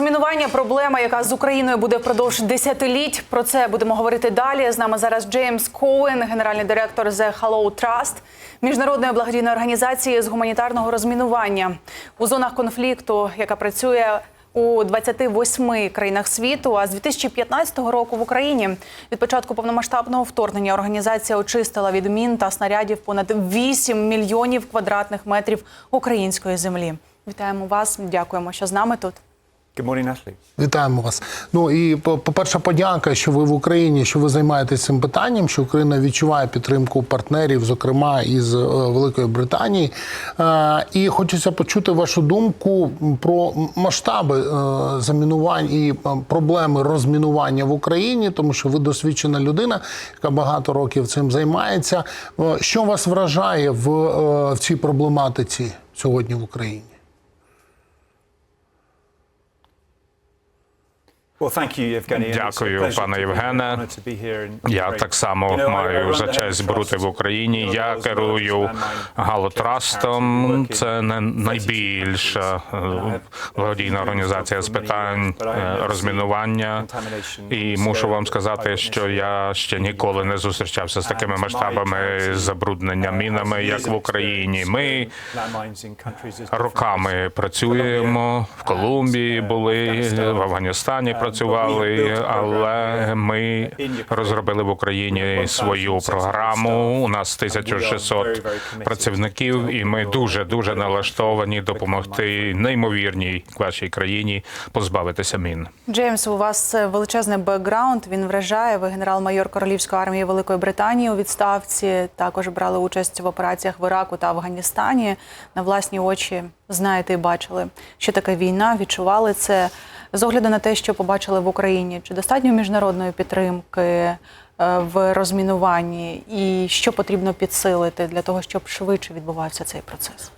Розмінування проблема, яка з Україною буде впродовж десятиліть. Про це будемо говорити далі. З нами зараз Джеймс Коуен, генеральний директор The Hello Trust, міжнародної благодійної організації з гуманітарного розмінування у зонах конфлікту, яка працює у 28 країнах світу. А з 2015 року в Україні від початку повномасштабного вторгнення організація очистила від мін та снарядів понад 8 мільйонів квадратних метрів української землі. Вітаємо вас, дякуємо, що з нами тут. Natalie. Вітаємо вас. Ну і по- по-перше, подяка, що ви в Україні, що ви займаєтесь цим питанням, що Україна відчуває підтримку партнерів, зокрема із е, Великої Британії. Е, і хочеться почути вашу думку про масштаби е, замінувань і проблеми розмінування в Україні, тому що ви досвідчена людина, яка багато років цим займається. Що вас вражає в, в цій проблематиці сьогодні в Україні? Дякую, пане. Євгене. Я так само маю за честь бути в Україні. Я керую Галотрастом. Це не найбільша 32 е, благодійна організація з питань е, розмінування. І мушу вам сказати, що я ще ніколи не зустрічався з такими масштабами забруднення мінами, як в Україні. Ми роками працюємо в Колумбії, були в Афганістані працювали, але ми розробили в Україні свою програму. У нас 1600 працівників, і ми дуже дуже налаштовані допомогти неймовірній вашій країні позбавитися мін. Джеймс, у вас е, величезний бекграунд. Він вражає. Ви генерал-майор Королівської армії Великої Британії у відставці. Також брали участь в операціях в Іраку та Афганістані. На власні очі знаєте і бачили, що таке війна. Відчували це з огляду на те, що побачили в Україні. Чи достатньо міжнародної підтримки е, в розмінуванні, і що потрібно підсилити для того, щоб швидше відбувався цей процес?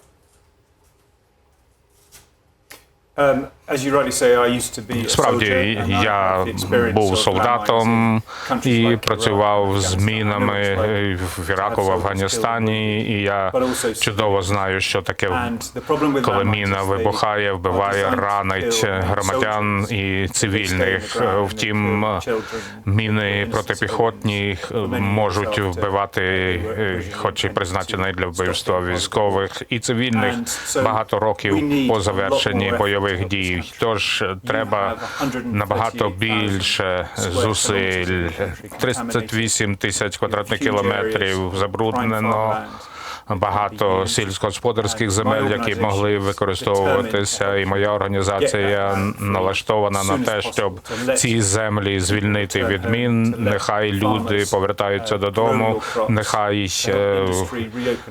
Справді and I я був солдатом і працював з мінами like в Іраку, в Афганістані. І я чудово знаю, що таке коли міна вибухає, вбиває, ранить громадян і цивільних. Втім, міни протипіхотні можуть вбивати, е, хоч і призначені для вбивства військових і цивільних. Багато років по завершенні бойових дій. Тож треба набагато більше зусиль. 38 тисяч квадратних кілометрів забруднено. Багато сільськогосподарських земель, які могли використовуватися, і моя організація налаштована на те, щоб ці землі звільнити від мін. Нехай люди повертаються додому, нехай е,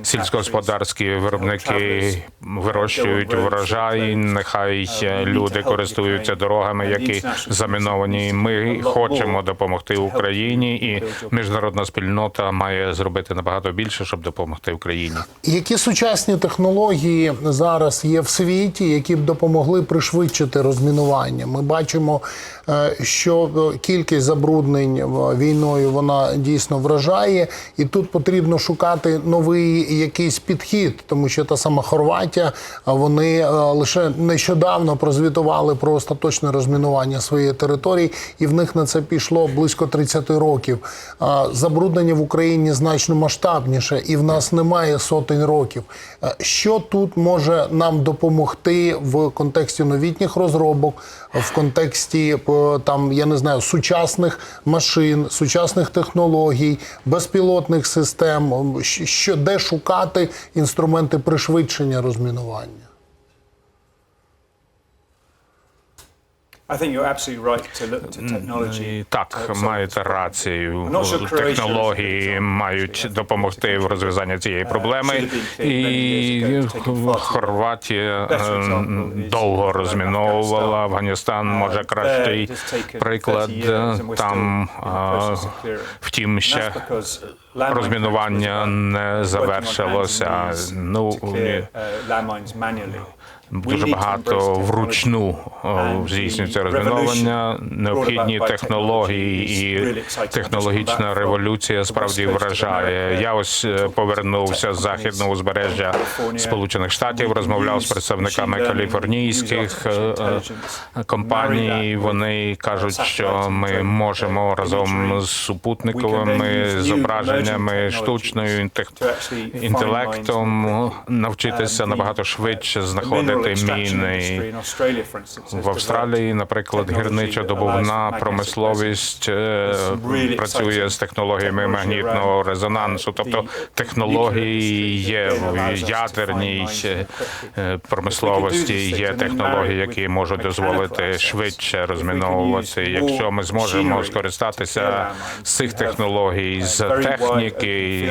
сільськогосподарські виробники вирощують врожай, нехай е, люди користуються дорогами, які заміновані. Ми хочемо допомогти Україні, і міжнародна спільнота має зробити набагато більше, щоб допомогти Україні. Які сучасні технології зараз є в світі, які б допомогли пришвидшити розмінування? Ми бачимо, е, що е, кількість забруднень війною вона дійсно вражає, і тут потрібно шукати новий якийсь підхід, тому що та сама Хорватія, вони е, лише нещодавно прозвітували про остаточне розмінування своєї території, і в них на це пішло близько 30 років. Забруднення в Україні значно масштабніше, і в нас немає сотень років. Е, Що тут може нам допомогти в контексті новітніх розробок, в контексті е, там я не знаю сучасних машин, сучасних технологій, безпілотних систем, що де шукати інструменти пришвидшення розмінування? Так, маєте рацію. Технології мають допомогти в розв'язанні цієї проблеми. І Хорватія е, довго uh, розміновувала. Афганістан може Uh, кращий приклад. 30 years and we're Там втім ще розмінування не завершилося. Ну uh. Дуже багато вручну здійснюється розміновування. Необхідні технології і технологічна революція справді вражає. Я ось е, повернувся з західного узбережжя Сполучених Штатів, розмовляв з представниками каліфорнійських е, е, компаній. Вони кажуть, що ми можемо разом з супутниковими зображеннями, штучною інтелектом навчитися набагато швидше знаходити міни. В Австралії, наприклад, гірничо-добувна промисловість е, працює з технологіями магнітного резонансу, тобто технології є в ядерній е, промисловості, є технології, які можуть дозволити швидше розміновувати. Якщо ми зможемо скористатися з цих технологій, з техніки.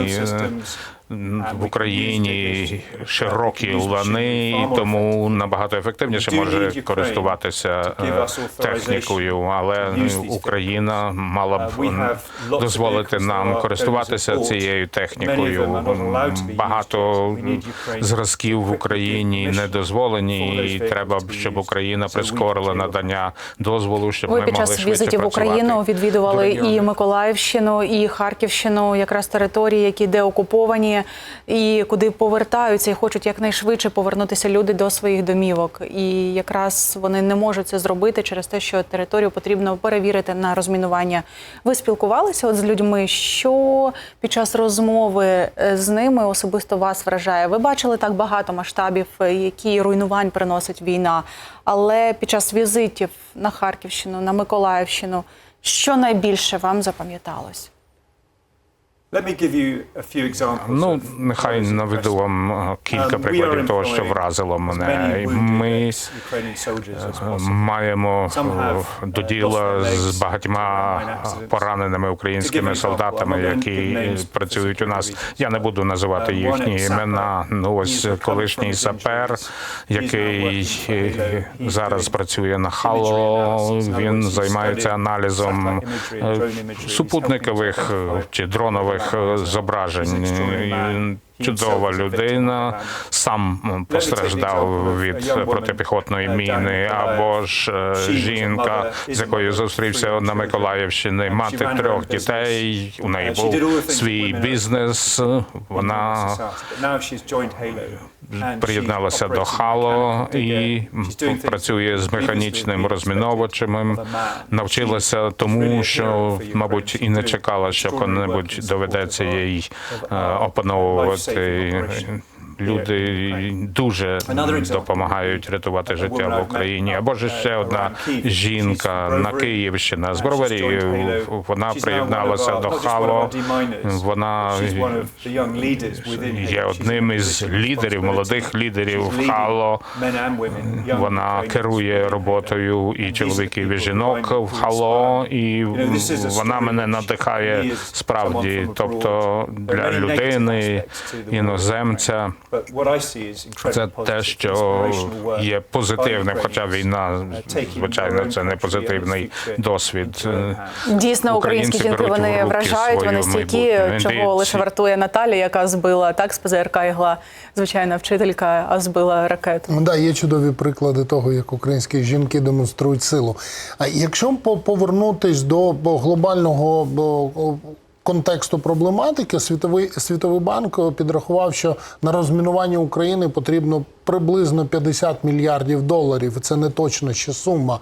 В Україні широкі лани, тому набагато ефективніше може користуватися е, технікою. Але Україна мала б дозволити нам користуватися цією технікою. Багато зразків в Україні не дозволені, і треба б, щоб Україна прискорила надання дозволу, щоб ми під час швидше візитів в. Україну відвідували і Миколаївщину, і Харківщину, якраз території, які деокуповані, і куди повертаються і хочуть якнайшвидше повернутися люди до своїх домівок. І якраз вони не можуть це зробити через те, що територію потрібно перевірити на розмінування. Ви спілкувалися от з людьми, що під час розмови е, з ними особисто вас вражає? Ви бачили так багато масштабів, е, які руйнувань приносить війна. Але під час візитів на Харківщину, на Миколаївщину, що найбільше вам запам'яталось? Ну, нехай наведу вам е, кілька прикладів того, що вразило мене. Ми е, маємо е, до діла з багатьма пораненими українськими солдатами, які працюють у нас. Я не буду називати їхні імена. Ну ось колишній сапер, який е, зараз працює на Хало. Він займається аналізом е, супутникових е, чи дронових е, зображень. Чудова людина. сам постраждав від протипіхотної міни, або ж е, жінка, з якою зустрівся на Миколаївщині, мати трьох дітей. У неї був свій бізнес. Вона приєдналася до Хало і працює з механічним розміновувачем. Навчилася тому, що, мабуть, і не чекала, що коли-небудь доведеться їй е, опановувати. Люди дуже допомагають рятувати життя в Україні. Або ж ще одна жінка на Київщині. З Броварів. Вона приєдналася до Хало. Вона є одним із лідерів, молодих лідерів Хало. Вона керує роботою і чоловіків, і жінок в Хало, і вона мене надихає справді. Тобто для людини, іноземця, це те, що є позитивним, хоча війна, звичайно, це не позитивний досвід. Дійсно, українські жінки вони вражають. Вони стійкі, чого лише вартує Наталя, яка збила так з ПЗРК ігла, звичайна вчителька, а збила ракету. Ну, Да, є чудові приклади того, як українські жінки демонструють силу. А якщо по- повернутись до глобального контексту проблематики, Світовий, Світовий банк підрахував, що на розмінування України потрібно приблизно 50 мільярдів доларів. Це не точно ще сума.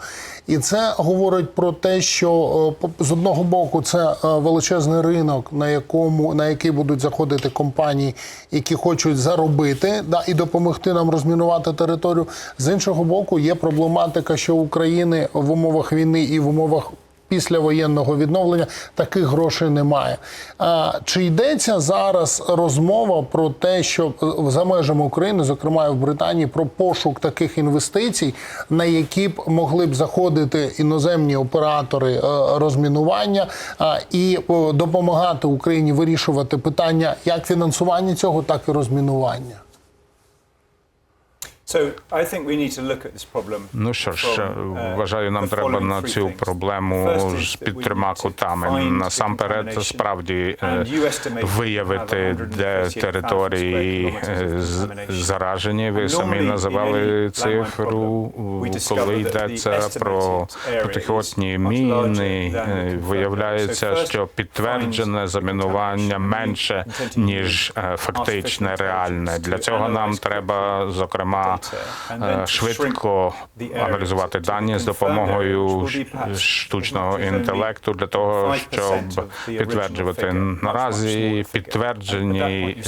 І це говорить про те, що е, з одного боку це е, величезний ринок, на якому на який будуть заходити компанії, які хочуть заробити да, і допомогти нам розмінувати територію. З іншого боку, є проблематика, що України в умовах війни і в умовах після воєнного відновлення таких грошей немає. А, чи йдеться зараз розмова про те, що е, за межами України, зокрема в Британії, про пошук таких інвестицій, на які б могли б заходити іноземні оператори е, розмінування і е, допомагати Україні вирішувати питання як фінансування цього, так і розмінування? Ну що ж, uh, вважаю, нам треба на цю проблему з to кутами. Насамперед, справді е, виявити, де 138,000 території е, заражені. Ви самі називали цифру, коли йдеться про протихотні міни. е, Виявляється, що підтверджене замінування менше ніж е, фактичне, реальне. Для цього нам треба, зокрема, е, швидко аналізувати дані з допомогою штучного інтелекту для того, 5% щоб підтверджувати наразі підтверджені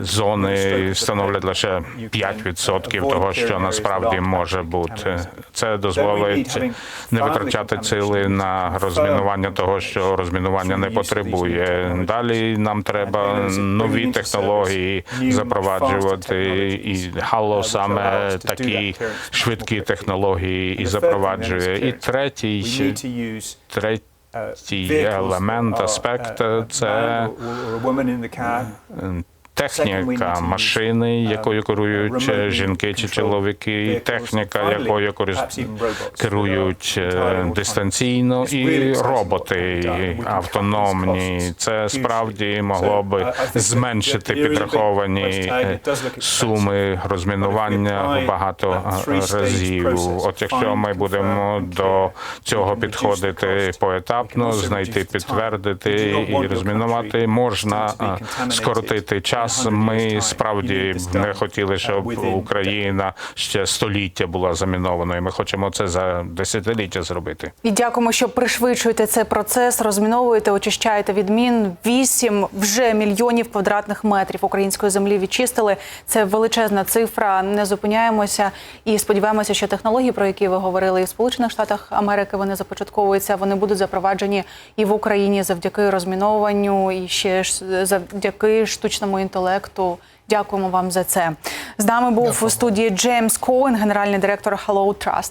зони становлять лише 5% того, що насправді може бути. Це дозволить не витрачати сили на розмінування того, що розмінування не потребує. Далі нам треба нові технології запроваджувати, і Halo саме такі швидкі технології і запроваджує. І третій третій uh, елемент, аспект це техніка машини, якою керують е, жінки чи чоловіки, і техніка, якою керують е, дистанційно, і роботи автономні. Це справді могло би зменшити підраховані е, суми розмінування в багато е, разів. От якщо ми будемо до цього підходити поетапно, знайти, підтвердити і розмінувати, можна е, скоротити час. Ми справді не хотіли, щоб Україна ще століття була замінованою. Ми хочемо це за десятиліття зробити. І дякуємо, що пришвидшуєте цей процес, розміновуєте, очищаєте від мін. Вісім вже мільйонів квадратних метрів української землі відчистили. Це величезна цифра. Не зупиняємося і сподіваємося, що технології, про які ви говорили, і в Сполучених Штатах Америки вони започатковуються. Вони будуть запроваджені і в Україні завдяки розмінованню, і ще завдяки штучному інтелекту. Дякуємо вам за це. З нами був у студії Джеймс Коен, генеральний директор Hello Trust.